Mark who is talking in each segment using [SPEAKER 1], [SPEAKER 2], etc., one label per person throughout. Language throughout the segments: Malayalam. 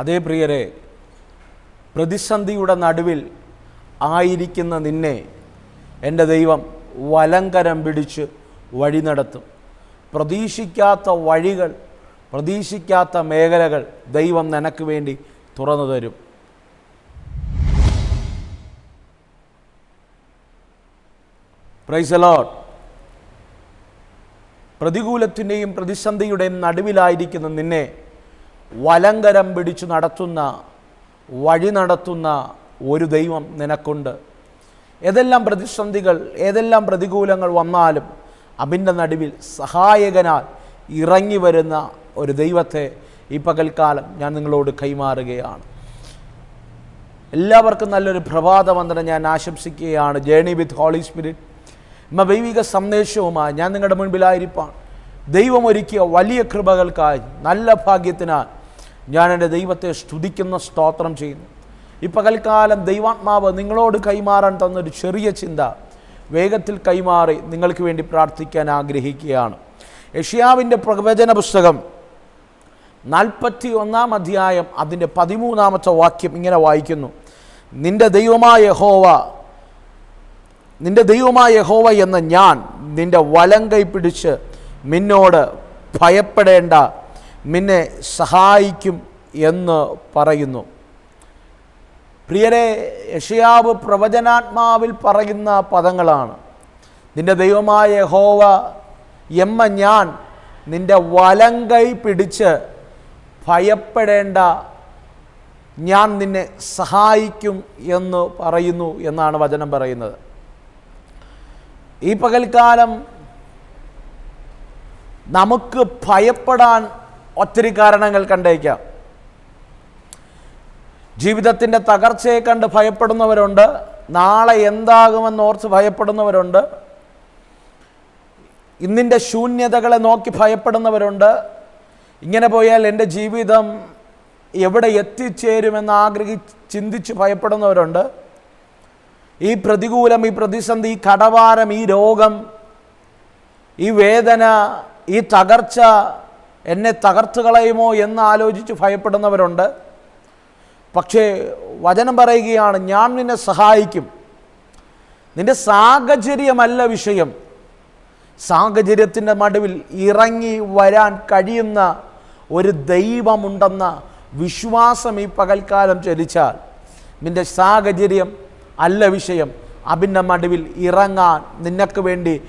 [SPEAKER 1] അതേ പ്രിയരെ പ്രതിസന്ധിയുടെ നടുവിൽ ആയിരിക്കുന്ന നിന്നെ എന്റെ ദൈവം വലങ്കരം പിടിച്ച് വഴി നടത്തും. പ്രതീക്ഷിക്കാത്ത വഴികൾ പ്രതീക്ഷിക്കാത്ത മേഖലകൾ ദൈവം നിനക്ക് വേണ്ടി തുറന്നു തരും. പ്രൈസ് ലോഡ് പ്രതികൂലത്തിന്റെയും പ്രതിസന്ധിയുടെയും നടുവിലായിരിക്കുന്ന നിന്നെ വലങ്കരം പിടിച്ചു നടത്തുന്ന വഴി നടത്തുന്ന ഒരു ദൈവം നിനക്കുണ്ട്. ഏതെല്ലാം പ്രതിസന്ധികൾ ഏതെല്ലാം പ്രതികൂലങ്ങൾ വന്നാലും അതിന്റെ നടുവിൽ സഹായകനാൽ ഇറങ്ങി വരുന്ന ഒരു ദൈവത്തെ ഈ പകൽക്കാലം ഞാൻ നിങ്ങളോട് കൈമാറുകയാണ്. എല്ലാവർക്കും നല്ലൊരു പ്രഭാത വന്ദനം ഞാൻ ആശംസിക്കുകയാണ്. ജേണി വിത്ത് ഹോളി സ്പിരിറ്റ് എന്ന ദൈവിക സന്ദേശവുമായി ഞാൻ നിങ്ങളുടെ മുൻപിലായിരിപ്പാണ്. ദൈവം ഒരുക്കിയ വലിയ കൃപകൾക്കായി നല്ല ഭാഗ്യത്തിനാൽ ഞാൻ എന്റെ ദൈവത്തെ സ്തുതിക്കുന്ന സ്തോത്രം ചെയ്യുന്നു. ഈ പകൽക്കാലം ദൈവാത്മാവ് നിങ്ങളോട് കൈമാറാൻ തന്നൊരു ചെറിയ ചിന്ത വേഗത്തിൽ കൈമാറി നിങ്ങൾക്ക് വേണ്ടി പ്രാർത്ഥിക്കാൻ ആഗ്രഹിക്കുകയാണ്. യഷ്യാവിന്റെ പ്രവചന പുസ്തകം നാൽപ്പത്തി ഒന്നാം അധ്യായം അതിന്റെ പതിമൂന്നാമത്തെ വാക്യം ഇങ്ങനെ വായിക്കുന്നു. നിന്റെ ദൈവമായ ഹോവ നിന്റെ ദൈവമായ ഹോവ എന്ന ഞാൻ നിന്റെ വലം കൈ പിടിച്ച് നിന്നോട് ഭയപ്പെടേണ്ട. നിന്നെ സഹായിക്കും എന്ന് പറയുന്നു. പ്രിയരെ യഷയാവ് പ്രവചനാത്മാവിൽ പറയുന്ന പദങ്ങളാണ്. നിന്റെ ദൈവമായ യഹോവ എമ്മ ഞാൻ നിന്റെ വലം കൈ പിടിച്ച് ഭയപ്പെടേണ്ട. ഞാൻ നിന്നെ സഹായിക്കും എന്ന് പറയുന്നു എന്നാണ് വചനം പറയുന്നത്. ഈ പകൽക്കാലം നമുക്ക് ഭയപ്പെടാൻ ഒത്തിരി കാരണങ്ങൾ കണ്ടേക്കാം. ജീവിതത്തിന്റെ തകർച്ചയെ കണ്ട് ഭയപ്പെടുന്നവരുണ്ട്. നാളെ എന്താകുമെന്ന് ഓർത്ത് ഭയപ്പെടുന്നവരുണ്ട്. ഇന്നിന്റെ ശൂന്യതകളെ നോക്കി ഭയപ്പെടുന്നവരുണ്ട്. ഇങ്ങനെ പോയാൽ എന്റെ ജീവിതം എവിടെ എത്തിച്ചേരുമെന്ന് ആഗ്രഹി ചിന്തിച്ച് ഭയപ്പെടുന്നവരുണ്ട്. ഈ പ്രതികൂലം ഈ പ്രതിസന്ധി ഈ കടവാരം ഈ രോഗം ഈ വേദന ഈ തകർച്ച എന്നെ തകർത്ത് കളയുമോ എന്ന് ആലോചിച്ച് ഭയപ്പെടുന്നവരുണ്ട്. പക്ഷേ വചനം പറയുകയാണ് ഞാൻ നിന്നെ സഹായിക്കും. നിന്റെ സാഹചര്യമല്ല വിഷയം. സാഹചര്യത്തിന്റെ നടുവിൽ ഇറങ്ങി വരാൻ കഴിയുന്ന ഒരു ദൈവമുണ്ടെന്ന വിശ്വാസം ഈ പകൽക്കാലം ചലിച്ചാൽ നിന്റെ സാഹചര്യം അല്ല വിഷയം. അഭിന്റെ മടുവിൽ ഇറങ്ങാൻ നിനക്ക് വേണ്ടി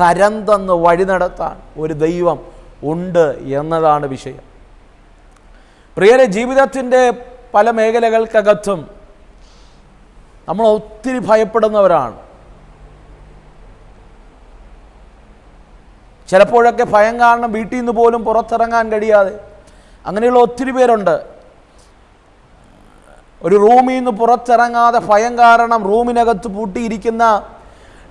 [SPEAKER 1] കരം തന്ന് വഴി നടത്താൻ ഒരു ദൈവം ഉണ്ട് എന്നതാണ് വിഷയം. പ്രിയരെ ജീവിതത്തിന്റെ പല മേഖലകൾക്കകത്തും നമ്മൾ ഒത്തിരി ഭയപ്പെടുന്നവരാണ്. ചിലപ്പോഴൊക്കെ ഭയം കാരണം വീട്ടിൽ നിന്ന് പോലും പുറത്തിറങ്ങാൻ കഴിയാതെ അങ്ങനെയുള്ള ഒത്തിരി പേരുണ്ട്. ഒരു റൂമിൽ നിന്ന് പുറത്തിറങ്ങാതെ ഭയം കാരണം റൂമിനകത്ത് പൂട്ടിയിരിക്കുന്ന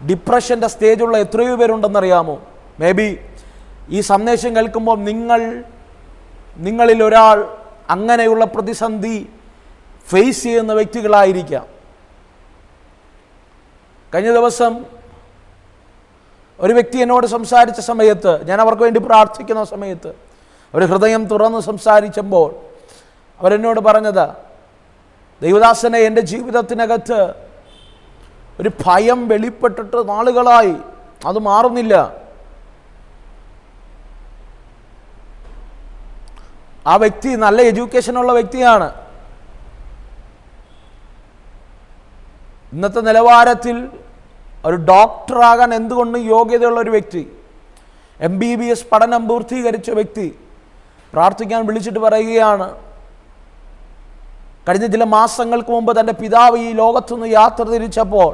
[SPEAKER 1] ഡിപ്രഷന്റെ സ്റ്റേജുള്ള എത്രയോ പേരുണ്ടെന്നറിയാമോ? മേ ബി ഈ സന്ദേശം കേൾക്കുമ്പോൾ നിങ്ങൾ നിങ്ങളിൽ ഒരാൾ അങ്ങനെയുള്ള പ്രതിസന്ധി ഫേസ് ചെയ്യുന്ന വ്യക്തികളായിരിക്കാം. കഴിഞ്ഞ ദിവസം ഒരു വ്യക്തി എന്നോട് സംസാരിച്ച സമയത്ത് ഞാൻ അവർക്ക് വേണ്ടി പ്രാർത്ഥിക്കുന്ന സമയത്ത് അവർ ഹൃദയം തുറന്ന് സംസാരിച്ചപ്പോൾ അവരെന്നോട് പറഞ്ഞത് ദൈവദാസനെ എന്റെ ജീവിതത്തിനകത്ത് ഒരു ഭയം വെളിപ്പെട്ടിട്ട് നാളുകളായി അത് മാറുന്നില്ല. ആ വ്യക്തി നല്ല എഡ്യൂക്കേഷനുള്ള വ്യക്തിയാണ്. ഇന്നത്തെ നിലവാരത്തിൽ ഒരു ഡോക്ടറാകാൻ എന്തുകൊണ്ടും യോഗ്യതയുള്ള ഒരു വ്യക്തി എം ബി ബി എസ് പഠനം പൂർത്തീകരിച്ച വ്യക്തി പ്രാർത്ഥിക്കാൻ വിളിച്ചിട്ട് പറയുകയാണ് കഴിഞ്ഞ ചില മാസങ്ങൾക്ക് മുമ്പ് തന്റെ പിതാവ് ഈ ലോകത്തുനിന്ന് യാത്ര തിരിച്ചപ്പോൾ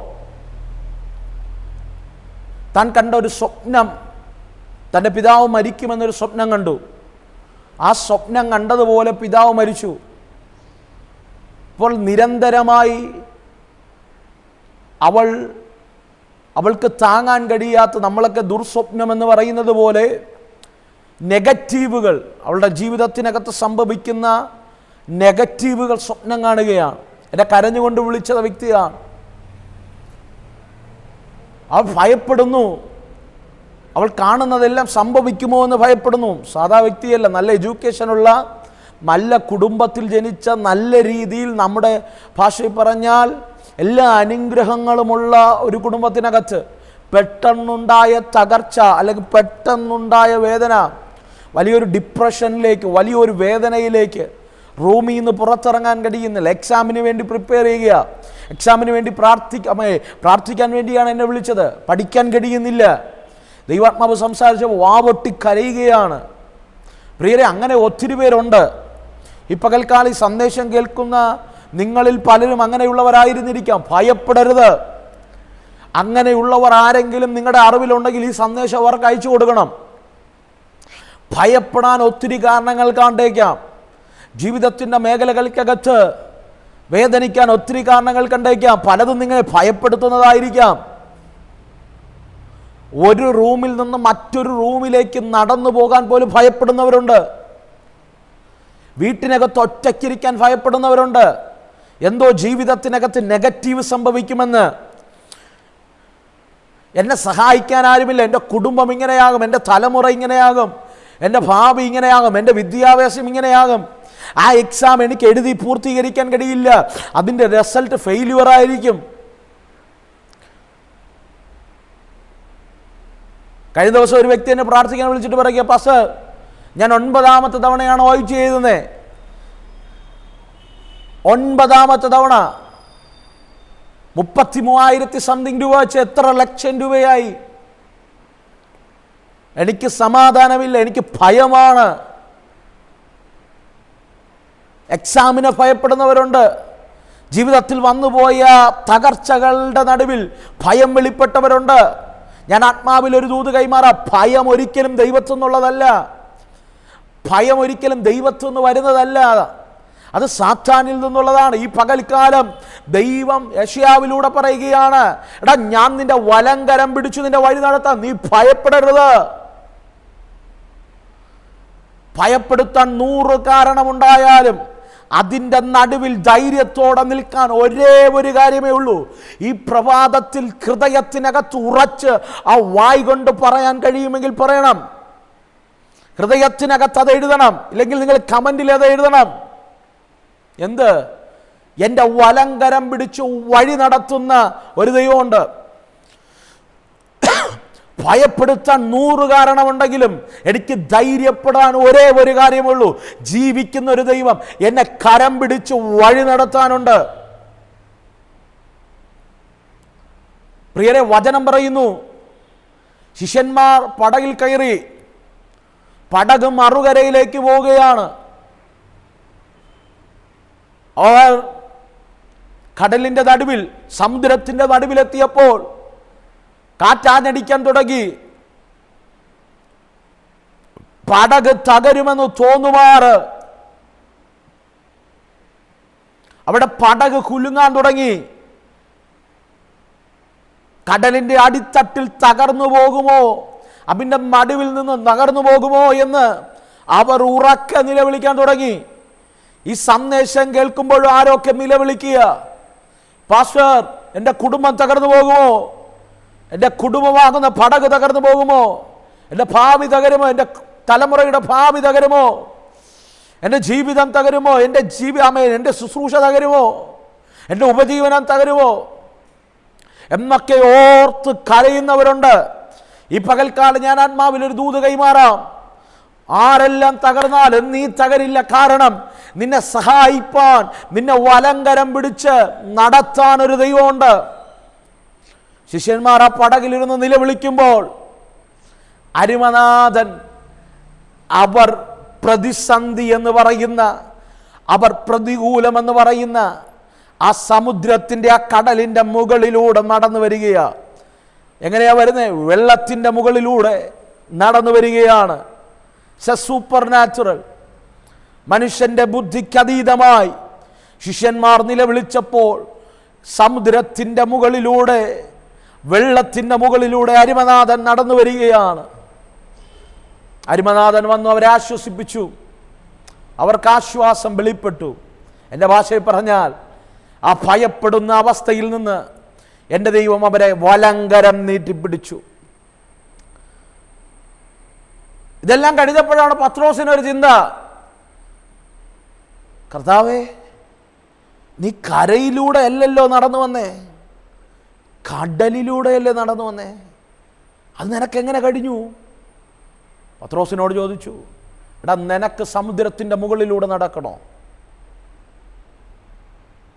[SPEAKER 1] താൻ കണ്ട ഒരു സ്വപ്നം തന്റെ പിതാവ് മരിക്കുമെന്നൊരു സ്വപ്നം കണ്ടു. ആ സ്വപ്നം കണ്ടതുപോലെ പിതാവ് മരിച്ചു. ഇപ്പോൾ നിരന്തരമായി അവൾ അവൾക്ക് താങ്ങാൻ കഴിയാത്ത നമ്മളൊക്കെ ദുർസ്വപ്നം എന്ന് പറയുന്നത് പോലെ നെഗറ്റീവുകൾ അവളുടെ ജീവിതത്തിനകത്ത് സംഭവിക്കുന്ന നെഗറ്റീവുകൾ സ്വപ്നം കാണുകയാണ്. എന്നെ കരഞ്ഞുകൊണ്ട് വിളിച്ച വ്യക്തിയാണ്. അവൾ ഭയപ്പെടുന്നു. അവൾ കാണുന്നതെല്ലാം സംഭവിക്കുമോ എന്ന് ഭയപ്പെടുന്നു. സാധാ വ്യക്തിയല്ല നല്ല എഡ്യൂക്കേഷനുള്ള നല്ല കുടുംബത്തിൽ ജനിച്ച നല്ല രീതിയിൽ നമ്മുടെ ഭാഷയിൽ പറഞ്ഞാൽ എല്ലാ അനുഗ്രഹങ്ങളുമുള്ള ഒരു കുടുംബത്തിനകത്ത് പെട്ടെന്നുണ്ടായ തകർച്ച അല്ലെങ്കിൽ പെട്ടെന്നുണ്ടായ വേദന വലിയൊരു ഡിപ്രഷനിലേക്ക് വലിയൊരു വേദനയിലേക്ക് റൂമിൽ നിന്ന് പുറത്തിറങ്ങാൻ കഴിയുന്നില്ല. എക്സാമിന് വേണ്ടി പ്രിപ്പയർ ചെയ്യുക. എക്സാമിന് വേണ്ടി പ്രാർത്ഥിക്കാൻ വേണ്ടിയാണ് എന്നെ വിളിച്ചത്. പഠിക്കാൻ കഴിയുന്നില്ല. ദൈവാത്മാവ് സംസാരിച്ചപ്പോൾ വാവൊട്ടി കരയുകയാണ്. പ്രിയരെ അങ്ങനെ ഒത്തിരി പേരുണ്ട്. ഈ പകൽക്കാലം സന്ദേശം കേൾക്കുന്ന നിങ്ങളിൽ പലരും അങ്ങനെയുള്ളവരായിരുന്നിരിക്കാം. ഭയപ്പെടരുത്. അങ്ങനെയുള്ളവർ ആരെങ്കിലും നിങ്ങളുടെ അറിവിലുണ്ടെങ്കിൽ ഈ സന്ദേശം അവർക്ക് അയച്ചു കൊടുക്കണം. ഭയപ്പെടാൻ ഒത്തിരി കാരണങ്ങൾ കണ്ടേക്കാം. ജീവിതത്തിന്റെ മേഖലകൾക്കകത്ത് വേദനിക്കാൻ ഒത്തിരി കാരണങ്ങൾ കണ്ടേക്കാം. പലതും നിങ്ങളെ ഭയപ്പെടുത്തുന്നതായിരിക്കാം. ഒരു റൂമിൽ നിന്ന് മറ്റൊരു റൂമിലേക്ക് നടന്നു പോകാൻ പോലും ഭയപ്പെടുന്നവരുണ്ട്. വീട്ടിനകത്ത് ഒറ്റയ്ക്കിരിക്കാൻ ഭയപ്പെടുന്നവരുണ്ട്. എന്തോ ജീവിതത്തിനകത്ത് നെഗറ്റീവ് സംഭവിക്കുമെന്ന്. എന്നെ സഹായിക്കാൻ ആരുമില്ല. എന്റെ കുടുംബം ഇങ്ങനെയാകും. എന്റെ തലമുറ ഇങ്ങനെയാകും. എന്റെ ഭാവി ഇങ്ങനെയാകും. എന്റെ വിദ്യാഭ്യാസം ഇങ്ങനെയാകും. ആ എക്സാം എനിക്ക് എഴുതി പൂർത്തീകരിക്കാൻ കഴിയില്ല. അതിന്റെ റിസൾട്ട് ഫെയില്യുവർ ആയിരിക്കും. കഴിഞ്ഞ ദിവസം ഒരു വ്യക്തി എന്നെ പ്രാർത്ഥിക്കാൻ വിളിച്ചിട്ട് പറയുക പസ് ഞാൻ ഒൻപതാമത്തെ തവണയാണ് വായിച്ചു ചെയ്തത് ഒൻപതാമത്തെ തവണ മുപ്പത്തി മൂവായിരത്തി സംതിങ് രൂപ വെച്ച് എത്ര ലക്ഷം രൂപയായി. എനിക്ക് സമാധാനമില്ല എനിക്ക് ഭയമാണ്. എക്സാമിനെ ഭയപ്പെടുന്നവരുണ്ട്. ജീവിതത്തിൽ വന്നുപോയ തകർച്ചകളുടെ നടുവിൽ ഭയം വെളിപ്പെട്ടവരുണ്ട്. ഞാൻ ആത്മാവിൽ ഒരു ദൂത് കൈമാറാം. ഭയം ഒരിക്കലും ദൈവത്വം എന്നുള്ളതല്ല ഭയം ഒരിക്കലും ദൈവത്വം എന്ന് വരുന്നതല്ല. അത് സാത്താനിൽ നിന്നുള്ളതാണ്. ഈ പകൽക്കാലം ദൈവം യഷ്യാവിലൂടെ പറയുകയാണ് എടാ ഞാൻ നിന്റെ വലങ്കരം പിടിച്ചു നിന്റെ വഴി നടത്താം നീ ഭയപ്പെടരുത്. ഭയപ്പെടുത്താൻ നൂറ് കാരണമുണ്ടായാലും അതിന്റെ നടുവിൽ ധൈര്യത്തോടെ നിൽക്കാൻ ഒരേ ഒരു കാര്യമേ ഉള്ളൂ. ഈ പ്രഭാതത്തിൽ ഹൃദയത്തിനകത്ത് ഉറച്ച് ആ വായ് കൊണ്ട് പറയാൻ കഴിയുമെങ്കിൽ പറയണം. ഹൃദയത്തിനകത്ത് അത് എഴുതണം. ഇല്ലെങ്കിൽ നിങ്ങൾ കമന്റിൽ അത് എഴുതണം. എന്ത്? എന്റെ വലങ്കരം പിടിച്ചു വഴി നടത്തുന്ന ഒരു ദൈവമുണ്ട്. ഭയപ്പെടുത്താൻ നൂറ് കാരണമുണ്ടെങ്കിലും എനിക്ക് ധൈര്യപ്പെടാൻ ഒരേ ഒരു കാര്യമുള്ളൂ. ജീവിക്കുന്ന ഒരു ദൈവം എന്നെ കരം പിടിച്ച് വഴി നടത്താനുണ്ട്. പ്രിയരെ വചനം പറയുന്നു ശിഷ്യന്മാർ പടകിൽ കയറി പടക് മറുകരയിലേക്ക് പോവുകയാണ്. അവർ കടലിന്റെ നടുവിൽ സമുദ്രത്തിന്റെ നടുവിലെത്തിയപ്പോൾ കാറ്റാഞ്ഞടിക്കാൻ തുടങ്ങി. പടക് തകരുമെന്ന് തോന്നുമാറ് അവിടെ പടക് കുലുങ്ങാൻ തുടങ്ങി. കടലിന്റെ അടിത്തട്ടിൽ തകർന്നു പോകുമോ? അതിന്റെ മടുവിൽ നിന്ന് തകർന്നു പോകുമോ എന്ന് അവർ ഉറക്കെ നിലവിളിക്കാൻ തുടങ്ങി. ഈ സന്ദേശം കേൾക്കുമ്പോഴും ആരൊക്കെ നിലവിളിക്കുക? പാസ്റ്റർ എന്റെ കുടുംബം തകർന്നു പോകുമോ? എന്റെ കുടുംബമാകുന്ന പടക് തകർന്നു പോകുമോ? എന്റെ ഭാവി തകരുമോ? എന്റെ തലമുറയുടെ ഭാവി തകരുമോ? എന്റെ ജീവിതം തകരുമോ? എന്റെ ജീവി അമ്മ എന്റെ ശുശ്രൂഷ തകരുമോ? എന്റെ ഉപജീവനം തകരുമോ? എന്നൊക്കെ ഓർത്ത് കരയുന്നവരുണ്ട്. ഈ പകൽക്കാലം ഞാൻ ആത്മാവിൽ ഒരു ദൂത് കൈമാറാം. ആരെല്ലാം തകർന്നാലും നീ തകരില്ല കാരണം നിന്നെ സഹായിപ്പാൻ നിന്നെ വലങ്കരം പിടിച്ച് നടത്താൻ ഒരു ദൈവമുണ്ട്. ശിഷ്യന്മാർ ആ പടകിലിരുന്ന് നിലവിളിക്കുമ്പോൾ അരിമനാഥൻ അവർ പ്രതിസന്ധി എന്ന് പറയുന്ന അവർ പ്രതികൂലമെന്ന് പറയുന്ന ആ സമുദ്രത്തിന്റെ ആ കടലിന്റെ മുകളിലൂടെ നടന്നു വരികയാണ് എങ്ങനെയാണ് വരുന്നത് വെള്ളത്തിന്റെ മുകളിലൂടെ നടന്നു വരികയാണ്. സൂപ്പർ നാച്ചുറൽ മനുഷ്യന്റെ ബുദ്ധിക്കതീതമായി ശിഷ്യന്മാർ നിലവിളിച്ചപ്പോൾ സമുദ്രത്തിന്റെ മുകളിലൂടെ വെള്ളത്തിന്റെ മുകളിലൂടെ അരിമനാഥൻ നടന്നു വരികയാണ്. അരിമനാഥൻ വന്നു അവരെ ആശ്വസിപ്പിച്ചു. അവർക്ക് ആശ്വാസം വെളിപ്പെട്ടു. എന്റെ ഭാഷയിൽ പറഞ്ഞാൽ ആ ഭയപ്പെടുന്ന അവസ്ഥയിൽ നിന്ന് എന്റെ ദൈവം അവരെ വലങ്കരം നീട്ടിപ്പിടിച്ചു. ഇതെല്ലാം കഴിഞ്ഞപ്പോഴാണ് പത്രോസിനൊരു ചിന്ത. കർത്താവേ നീ കരയിലൂടെ അല്ലല്ലോ നടന്നു വന്നേ? കടലിലൂടെയല്ലേ നടന്നു വന്നേ? അത് നിനക്കെങ്ങനെ കഴിഞ്ഞു? പത്രോസിനോട് ചോദിച്ചു എടാ നിനക്ക് സമുദ്രത്തിന്റെ മുകളിലൂടെ നടക്കണോ?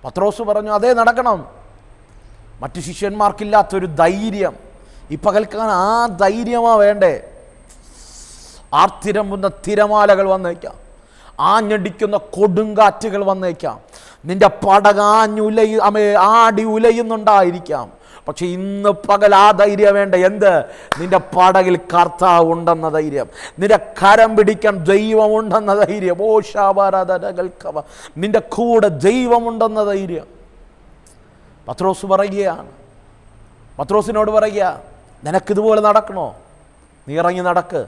[SPEAKER 1] പത്രോസ് പറഞ്ഞു അതേ നടക്കണം. മറ്റു ശിഷ്യന്മാർക്കില്ലാത്തൊരു ധൈര്യം. ഈ പകൽക്കാൻ ആ ധൈര്യമാ വേണ്ടേ? ആർത്തിരമ്പുന്ന തിരമാലകൾ വന്നേക്കാം. ആഞ്ഞടിക്കുന്ന കൊടുങ്കാറ്റുകൾ വന്നേക്കാം. നിന്റെ പടകാഞ്ഞുലയി ആടി ഉലയുന്നുണ്ടായിരിക്കാം. പക്ഷെ ഇന്ന് പകൽ ആ ധൈര്യം വേണ്ട. എന്ത്? നിന്റെ പടകിൽ കർത്താവ് ഉണ്ടെന്ന ധൈര്യം. നിന്റെ കരം പിടിക്കാൻ ദൈവമുണ്ടെന്ന ധൈര്യം. ഓ നിന്റെ കൂടെ ദൈവമുണ്ടെന്ന ധൈര്യം. പത്രോസ് പറയുകയാണ്. പത്രോസിനോട് പറയുക നിനക്കിതുപോലെ നടക്കണോ? നീ ഇറങ്ങി നടക്ക്.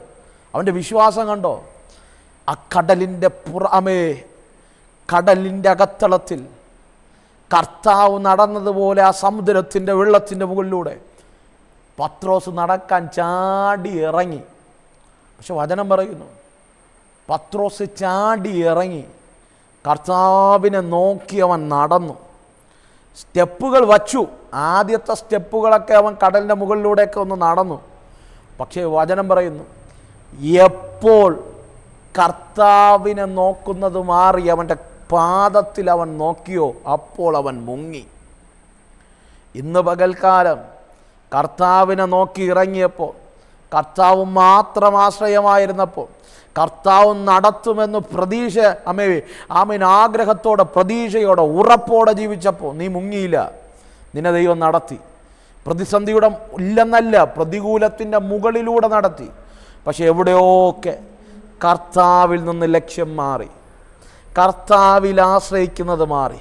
[SPEAKER 1] അവന്റെ വിശ്വാസം കണ്ടോ? ആ കടലിന്റെ പുറമേ കടലിന്റെ അകത്തളത്തിൽ കർത്താവ് നടന്നതുപോലെ ആ സമുദ്രത്തിന്റെ വെള്ളത്തിന്റെ മുകളിലൂടെ. പത്രോസ് നടക്കാൻ ചാടി ഇറങ്ങി. പക്ഷെ വചനം പറയുന്നു പത്രോസ് ചാടി ഇറങ്ങി. കർത്താവിനെ നോക്കി അവൻ നടന്നു. സ്റ്റെപ്പുകൾ വച്ചു. ആദ്യത്തെ സ്റ്റെപ്പുകളൊക്കെ അവൻ കടലിന്റെ മുകളിലൂടെയൊക്കെ ഒന്ന് നടന്നു. പക്ഷേ വചനം പറയുന്നു എപ്പോൾ കർത്താവിനെ നോക്കുന്നത് മാറി അവന്റെ പാദത്തിൽ അവൻ നോക്കിയോ അപ്പോൾ അവൻ മുങ്ങി. ഇന്ന് പകൽക്കാലം കർത്താവിനെ നോക്കി ഇറങ്ങിയപ്പോൾ കർത്താവ് മാത്രം ആശ്രയമായിരുന്നപ്പോൾ കർത്താവ് നടത്തുമെന്ന് പ്രതീക്ഷ അമ്മേ ആമീൻ ആഗ്രഹത്തോടെ പ്രതീക്ഷയോടെ ഉറപ്പോടെ ജീവിച്ചപ്പോൾ നീ മുങ്ങിയില്ല. നിന്നെ ദൈവം നടത്തി. പ്രതിസന്ധിയുടെ ഇല്ലെന്നല്ല പ്രതികൂലത്തിന്റെ മുകളിലൂടെ നടത്തി. പക്ഷെ എവിടെയൊക്കെ കർത്താവിൽ നിന്ന് ലക്ഷ്യം മാറി കർത്താവിൽ ആശ്രയിക്കുന്നത് മാറി.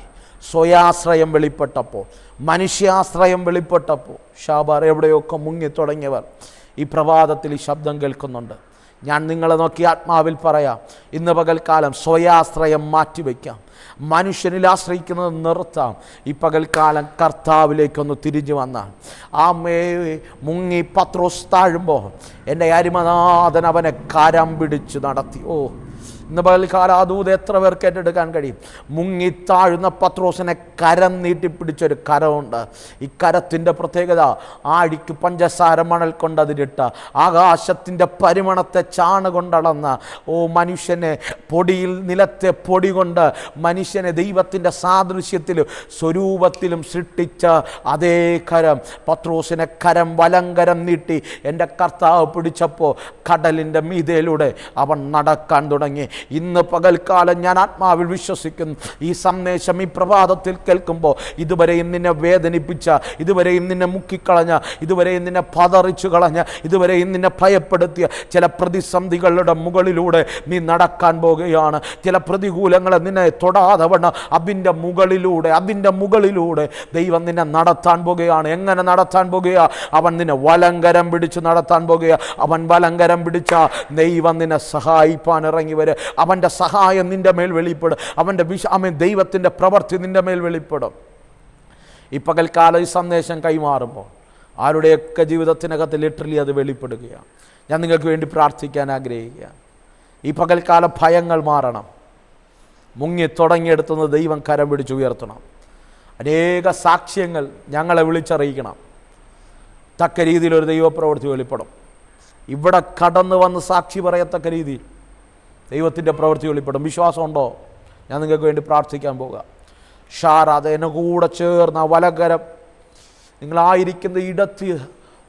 [SPEAKER 1] സ്വയാശ്രയം വെളിപ്പെട്ടപ്പോൾ മനുഷ്യാശ്രയം വെളിപ്പെട്ടപ്പോൾ. ഷാബാർ എവിടെയൊക്കെ മുങ്ങിത്തുടങ്ങിയവർ ഈ പ്രഭാതത്തിൽ ഈ ശബ്ദം കേൾക്കുന്നുണ്ട്. ഞാൻ നിങ്ങളെ നോക്കി ആത്മാവിൽ പറയാം. ഇന്ന് പകൽക്കാലം സ്വയാശ്രയം മാറ്റിവെക്കാം. മനുഷ്യനിൽ ആശ്രയിക്കുന്നത് നിർത്താം. ഈ പകൽക്കാലം കർത്താവിലേക്കൊന്ന് തിരിഞ്ഞു വന്നാൽ. ആ മേ മുങ്ങി പത്രോസ് താഴുമ്പോൾ എന്റെ അരിമനാഥൻ അവനെ കരം പിടിച്ച് നടത്തി. ഓ ഇന്ന് പകൽക്കാല ദൂത് എത്ര പേർക്ക് ഏറ്റെടുക്കാൻ കഴിയും? മുങ്ങിത്താഴുന്ന പത്രോസിനെ കരം നീട്ടിപ്പിടിച്ചൊരു കരമുണ്ട്. ഈ കരത്തിന്റെ പ്രത്യേകത ആഴിക്ക് പഞ്ചസാര മണൽ കൊണ്ട് അതിലിട്ട ആകാശത്തിന്റെ പരിമണത്തെ ചാണ് കൊണ്ടളന്ന ഓ മനുഷ്യനെ പൊടിയിൽ നിലത്തെ പൊടി കൊണ്ട് മനുഷ്യനെ ദൈവത്തിന്റെ സാദൃശ്യത്തിലും സ്വരൂപത്തിലും സൃഷ്ടിച്ച അതേ കരം. പത്രോസിനെ കരം വലങ്കരം നീട്ടി എന്റെ കർത്താവ് പിടിച്ചപ്പോൾ കടലിന്റെ മീതയിലൂടെ അവൻ നടക്കാൻ തുടങ്ങി. ഇന്ന് പകൽക്കാലം ഞാൻ ആത്മാവിൽ വിശ്വസിക്കുന്നു. ഈ സന്ദേശം ഈ പ്രഭാതത്തിൽ കേൾക്കുമ്പോൾ ഇതുവരെയും നിന്നെ വേദനിപ്പിച്ച ഇതുവരെയും നിന്നെ മുക്കിക്കളഞ്ഞ ഇതുവരെയും നിന്നെ പതറിച്ചു കളഞ്ഞ ഇതുവരെയും നിന്നെ ഭയപ്പെടുത്തിയ ചില പ്രതിസന്ധികളുടെ മുകളിലൂടെ നീ നടക്കാൻ പോകുകയാണ്. ചില പ്രതികൂലങ്ങളെ നിന്നെ തൊടാതെ വണ്ണം അതിന്റെ മുകളിലൂടെ അതിന്റെ മുകളിലൂടെ ദൈവം നിന്നെ നടത്താൻ പോകുകയാണ്. എങ്ങനെ നടത്താൻ പോകുക? അവൻ നിന്നെ വലങ്കരം പിടിച്ച് നടത്താൻ പോകുക. അവൻ വലങ്കരം പിടിച്ച ദൈവം നിന്നെ സഹായിപ്പാൻ ഇറങ്ങി വരെ അവന്റെ സഹായം നിന്റെ മേൽ വെളിപ്പെടും. അവന്റെ വിശ അമ്മ ദൈവത്തിന്റെ പ്രവൃത്തി നിന്റെ മേൽ വെളിപ്പെടും. ഈ പകൽക്കാലം ഈ സന്ദേശം കൈമാറുമ്പോൾ ആരുടെയൊക്കെ ജീവിതത്തിനകത്ത് ലിറ്ററലി അത് വെളിപ്പെടുകയാണ്. ഞാൻ നിങ്ങൾക്ക് വേണ്ടി പ്രാർത്ഥിക്കാൻ ആഗ്രഹിക്കുക ഈ പകൽക്കാല ഭയങ്ങൾ മാറണം. മുങ്ങി തുടങ്ങിയെടുത്തുന്ന ദൈവം കരം പിടിച്ച് ഉയർത്തണം. അനേക സാക്ഷ്യങ്ങൾ ഞങ്ങളെ വിളിച്ചറിയിക്കണം. തക്ക രീതിയിൽ ഒരു ദൈവപ്രവൃത്തി വെളിപ്പെടും. ഇവിടെ കടന്നു വന്ന് സാക്ഷി പറയത്തക്ക രീതിയിൽ. ദൈവത്തിന്റെ പ്രവൃത്തി വെളിപ്പെടും. വിശ്വാസമുണ്ടോ? ഞാൻ നിങ്ങൾക്ക് വേണ്ടി പ്രാർത്ഥിക്കാൻ പോകുക ഷാറാത് എന്നെ കൂടെ ചേർന്ന വലകരം. നിങ്ങളായിരിക്കുന്ന ഇടത്ത്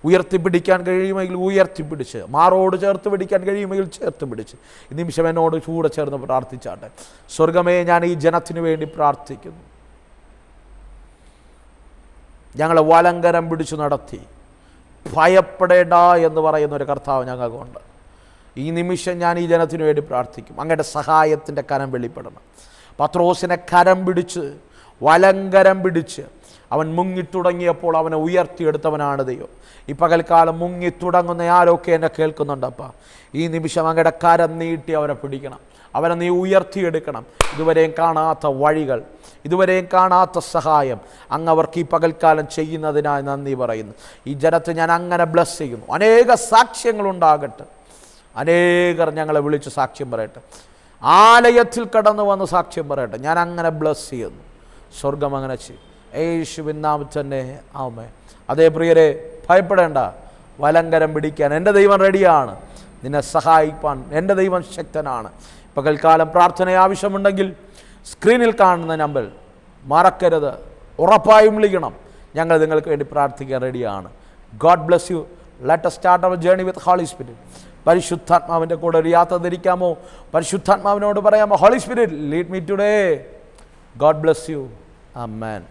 [SPEAKER 1] ഉയർത്തിപ്പിടിക്കാൻ കഴിയുമെങ്കിൽ ഉയർത്തിപ്പിടിച്ച് മാറോട് ചേർത്ത് പിടിക്കാൻ കഴിയുമെങ്കിൽ ചേർത്ത് പിടിച്ച് ഈ നിമിഷം എന്നോട് കൂടെ ചേർന്ന് പ്രാർത്ഥിച്ചാട്ടെ. സ്വർഗമേ ഞാൻ ഈ ജനത്തിന് വേണ്ടി പ്രാർത്ഥിക്കുന്നു. ഞങ്ങളെ വലങ്കരം പിടിച്ചു നടത്തി. ഭയപ്പെടേണ്ട എന്ന് പറയുന്ന ഒരു കർത്താവ് ഞങ്ങൾക്കുണ്ട്. ഈ നിമിഷം ഞാൻ ഈ ജനത്തിനു വേണ്ടി പ്രാർത്ഥിക്കും. അങ്ങയുടെ സഹായത്തിന്റെ കരം വെളിപ്പെടണം. പത്രോസിനെ കരം പിടിച്ച് വലങ്കരം പിടിച്ച് അവൻ മുങ്ങിത്തുടങ്ങിയപ്പോൾ അവനെ ഉയർത്തിയെടുത്തവനാണ് ദൈവം. ഈ പകൽക്കാലം മുങ്ങിത്തുടങ്ങുന്ന ആരൊക്കെ എന്നെ കേൾക്കുന്നുണ്ടപ്പ ഈ നിമിഷം അങ്ങയുടെ കരം നീട്ടി അവനെ പിടിക്കണം. അവനെ നീ ഉയർത്തിയെടുക്കണം. ഇതുവരെയും കാണാത്ത വഴികൾ ഇതുവരെയും കാണാത്ത സഹായം അങ്ങ് അവർക്ക് ഈ പകൽക്കാലം ചെയ്യുന്നതിനായി നന്ദി പറയുന്നു. ഈ ജനത്തെ ഞാൻ അങ്ങനെ ബ്ലസ് ചെയ്യുന്നു. അനേക സാക്ഷ്യങ്ങളുണ്ടാകട്ടെ. അനേകർ ഞങ്ങളെ വിളിച്ച് സാക്ഷ്യം പറയട്ടെ. ആലയത്തിൽ കടന്നു വന്ന് സാക്ഷ്യം പറയട്ടെ. ഞാൻ അങ്ങനെ ബ്ലസ് ചെയ്യുന്നു. സ്വർഗം അങ്ങനെ ചെയ്യും യേശുവിൻ തന്നെ ആമേ അതേ പ്രിയരെ ഭയപ്പെടേണ്ട. വലങ്കരം പിടിക്കാൻ. എന്റെ ദൈവം റെഡിയാണ്. നിന്നെ സഹായിപ്പാൻ. എന്റെ ദൈവം ശക്തനാണ്. പകൽക്കാലം പ്രാർത്ഥന ആവശ്യമുണ്ടെങ്കിൽ സ്ക്രീനിൽ കാണുന്ന നമ്പർ മറക്കരുത്. ഉറപ്പായും വിളിക്കണം. ഞങ്ങൾ നിങ്ങൾക്ക് വേണ്ടി പ്രാർത്ഥിക്കാൻ റെഡിയാണ്. God bless you let start our journey with Holy Spirit പരിശുദ്ധാത്മാവിന്റെ കൂടെ ഒരു യാത്ര ധരിക്കാമോ? പരിശുദ്ധാത്മാവിനോട് പറയാമോ Holy Spirit lead me today God bless you amen